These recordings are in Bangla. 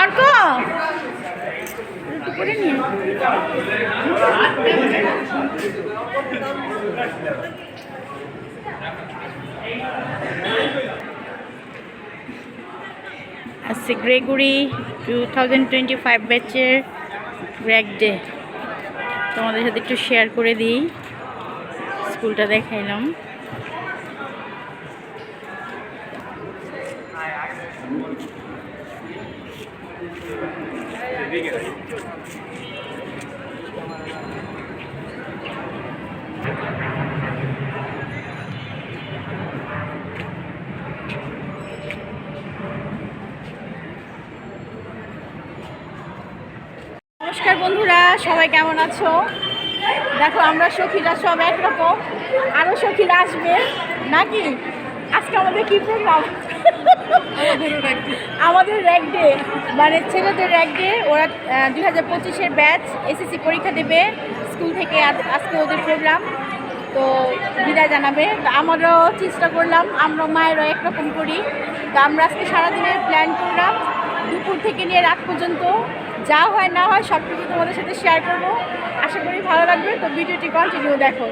আর কো একটু করে নিয়ে টু থাউজেন্ড টোয়েন্টি ফাইভ ব্যাচের ব্র্যাক ডে। তোমাদের সাথে একটু শেয়ার করে দিই। স্কুলটা দেখাইলাম। নমস্কার বন্ধুরা সবাই কেমন আছো? দেখো আমরা সখীরা সব একরকম। আরও সখীরা আসবে। নাকি? আজকে আমাদের কি প্রোগ্রাম আমাদের র্যাক ডে মানে ছেলেদের র্যাক ডে ওরা দুই হাজার পঁচিশের ব্যাচ এসএসসি পরীক্ষা দেবে। স্কুল থেকে আজ- আজকে ওদের প্রোগ্রাম তো বিদায় জানাবে। আমরাও চেষ্টা করলাম আমরা মায়েরও একরকম করি। তো আমরা আজকে সারাদিনের প্ল্যান করলাম, দুপুর থেকে নিয়ে রাত পর্যন্ত যা হয় না হয় সব কিছু তোমাদের সাথে শেয়ার করব। আশা করি ভালো লাগবে। তো ভিডিওটি কন্টিনিউ দেখো।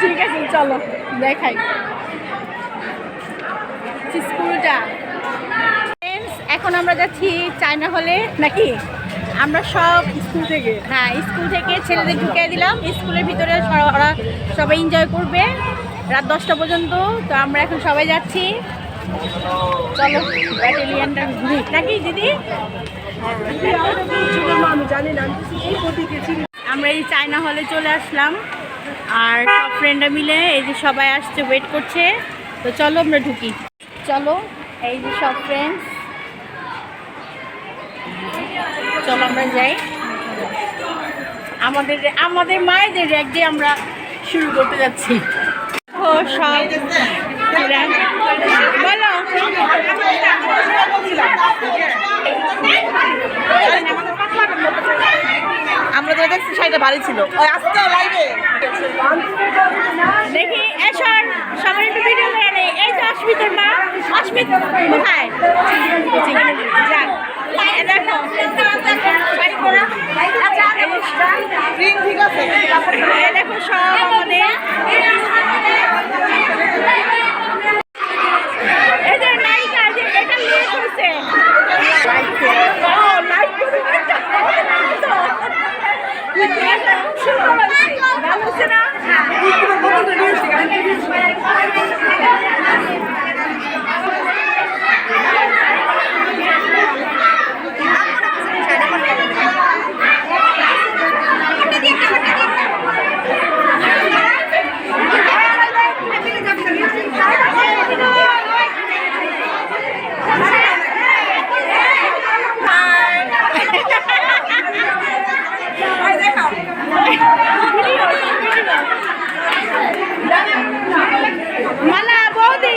ঠিক আছে, চলো, দেখাই। স্কুলটা। এখন আমরা যাচ্ছি চায়না হলে, নাকি? আমরা সব স্কুল থেকে? হ্যাঁ স্কুল থেকে ছেলেদের ঢুকিয়ে দিলাম। স্কুলের ভিতরে ওরা সবাই এনজয় করবে। রাত দশটা পর্যন্ত তো আমরা এখন সবাই যাচ্ছি। চলো ব্যাটালিয়ানটা ঘুরি। নাকি দিদি? আমরা এই চায়না হলে চলে আসলাম। আর সব ফ্রেন্ডরা মিলে এই যে সবাই আসছে ওয়েট করছে। তো চলো আমরা ঢুকি। চলো এই যে সব ফ্রেন্ডস চলো আমরা যাই। আমাদের আমাদের মায়েদের র্যাক দিয়ে আমরা শুরু করতে যাচ্ছি। ও সব বলো। আমরা তো দেখছি শাড়িটা ভারী ছিল। ওই আসতে লাইভে দেখি এসর সবার একটু ভিডিও নেই এই তো অস্মিতার মা অস্মিত কোথায়? আছে এই দেখো সব আমাদের এই যে নায়িকা যে এটা নিয়ে করছে ও লাইক করে ভালো হচ্ছে না মালা বৌদি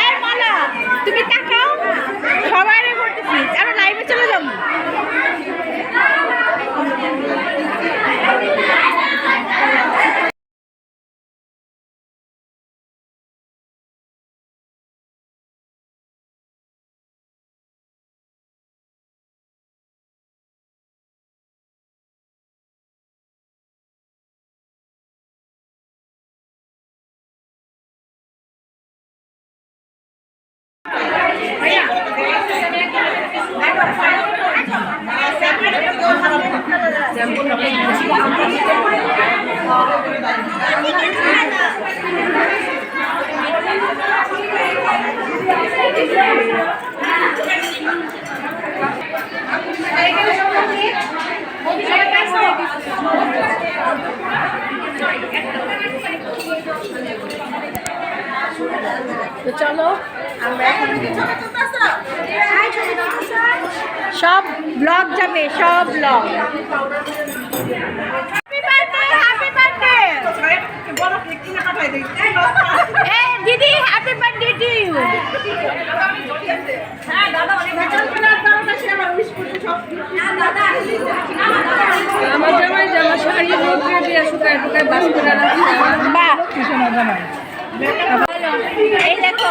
এই মালা তুমি তাকাও সবাই রে করতেছি আরও লাইভে চলে যাব তো চলো আমরা এখন সব ব্লগ যাবে সব ব্লগ। হ্যাপি বার্থডে এই দিদি হ্যাপি বার্থডে টু ইউ আমার জামাই জামা শাড়ি রোদ্রে দিয়ে শুকায় টুকায় বাস করে রাখি বাহ। এই দেখো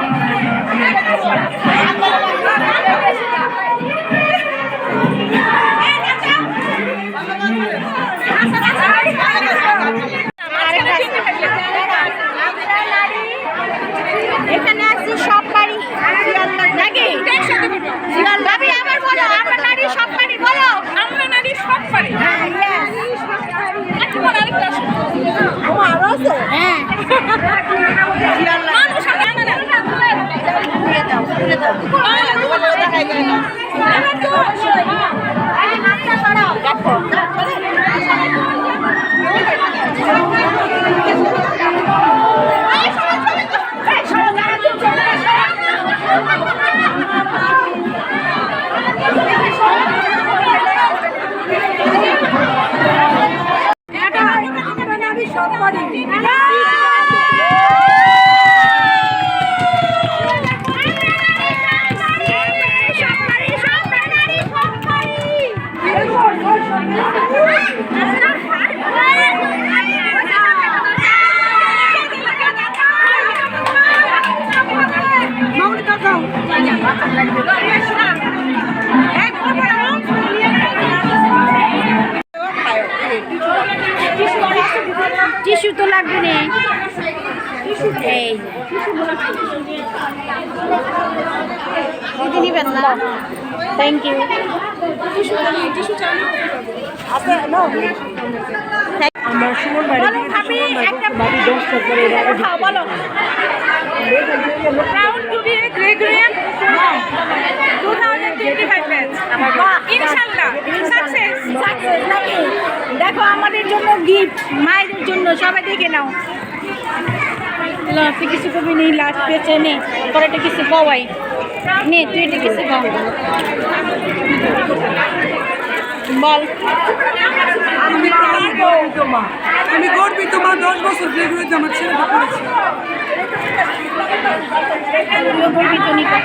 এখানে আছে সব বাড়ি নাকি ভাবি আবার বলো আমরা নারী সব বাড়ি বলো আমরা নারী সব পারি হ্যাঁ yes. তোমার আরেকটা আছে। হ্যাঁ মানুষ আর জানে না। এবার লাগবে না। এই দিদি নিবেন না? থ্যাংক ইউ আমরা সুমন বাড়ি বাড়ি দশটা করে দেখো, আমাদের জন্য গিফট মায়েদের জন্য, সবাই দেখে নাও। লাস্টে কিছু কবি নেই লাস্ট পেয়েছে নে একটা কিছু পাওয়াই নে, তুই এটা কিছু পাও বল। মা। আমি গর্বিত মা দশ বছর বেগুড়িতে আমার ছেলেটা পড়েছে বলবি তো নিকা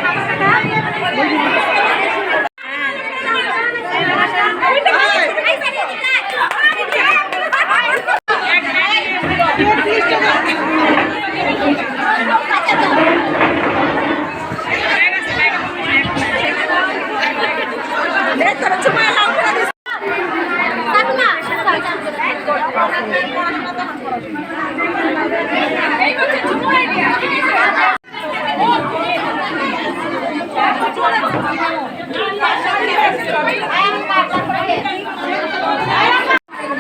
এই হচ্ছে ঝুমুর idea।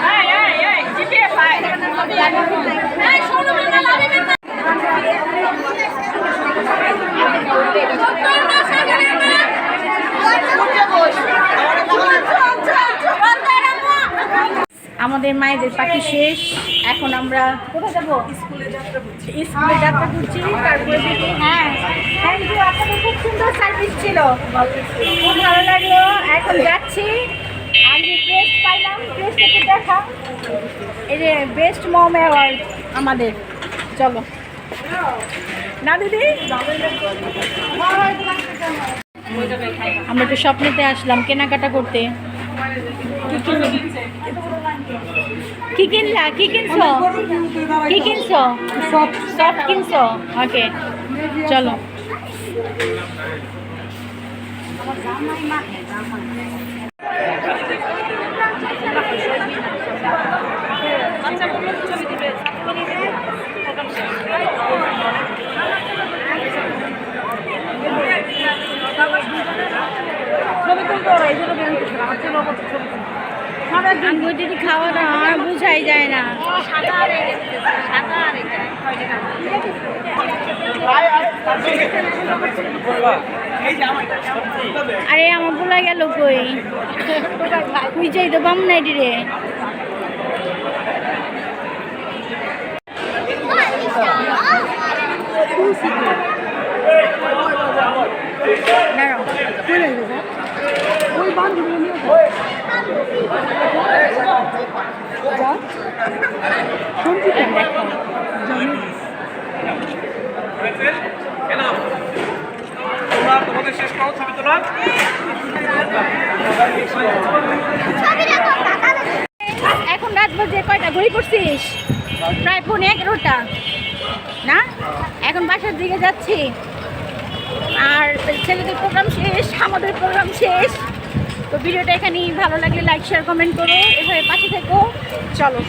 এই, এই, এই, GPA five। এই, শোনো, আমরা লাভিবেন না। আমাদের মায়েদের পাখি শেষ। এখন আমরা কোথায় যাব? স্কুলে যাত্রা করছি। তারপরে দেখি হ্যাঁ থ্যাংক ইউ আপনাদের খুব সুন্দর সার্ভিস ছিল। খুব ভালো লাগল। এখন যাচ্ছি। আমি ক্রেস্ট পাইলাম। ক্রেস্ট একটু দেখা এই যে বেস্ট মম অ্যাওয়ার্ড আমাদের। চলো। না দিদি? আমরা তো স্বপ্নেতে আসলাম কেনাকাটা করতে। কি কিনলা? কি কিনছো? কি কিনছো? সব সব কিনছো। ওকে চলো। খাওয়া দাওয়া আমার বুঝাই যায় না। আরে, আমার বলা গেল কই? তুই যাই তো বাম নাই রে। দাঁড়াও। এখন রাত বাজে কয়টা? ঘুরি করছিস প্রায় পৌনে এগারোটা। না? এখন বাসার দিকে যাচ্ছি। আর ছেলেদের প্রোগ্রাম শেষ, আমাদের প্রোগ্রাম শেষ। তো ভিডিওটা এখানেই ভালো লাগলে লাইক শেয়ার কমেন্ট করো। এভাবে পাশে থেকো। চলো।